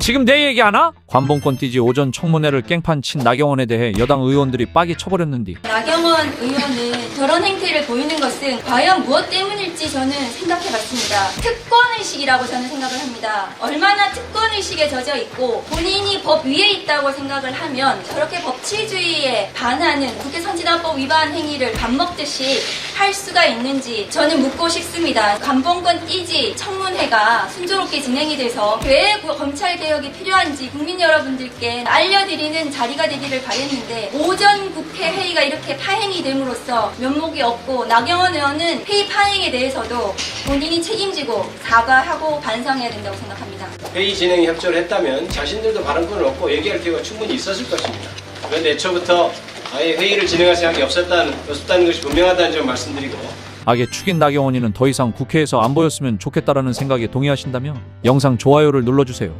지금 내 얘기 하나? 관봉권 띠지 오전 청문회를 깽판 친 나경원에 대해 여당 의원들이 빡이 쳐버렸는디 나경원 의원은 저런 행태를 보이는 것은 과연 무엇 때문일지 저는 생각해봤습니다. 특권의식이라고 저는 생각을 합니다. 얼마나 특권의식에 젖어 있고 본인이 법 위에 있다고 생각을 하면 저렇게 법치주의에 반하는 국회 선진화법 위반 행위를 밥 먹듯이 할 수가 있는지 저는 묻고 싶습니다. 감봉권 띠지 청문회가 순조롭게 진행이 돼서 왜 구- 검찰 개혁이 필요한지 국민 여러분들께 알려드리는 자리가 되기를 바랬는데 오전 국회 회의가 이렇게 파행이 됨으로써 면목이 없고 나경원 의원은 회의 파행에 대해서도 본인이 책임지고 사과하고 반성해야 된다고 생각합니다. 회의 진행에 협조를 했다면 자신들도 발언권을 얻고 얘기할 기회가 충분히 있었을 것입니다. 그런데 애초부터 아예 회의를 진행할 생각이 없었다는, 없었다는 것이 분명하다는 점 말씀드리고 악의 축인 나경원이는 더 이상 국회에서 안 보였으면 좋겠다라는 생각에 동의하신다며 영상 좋아요를 눌러주세요.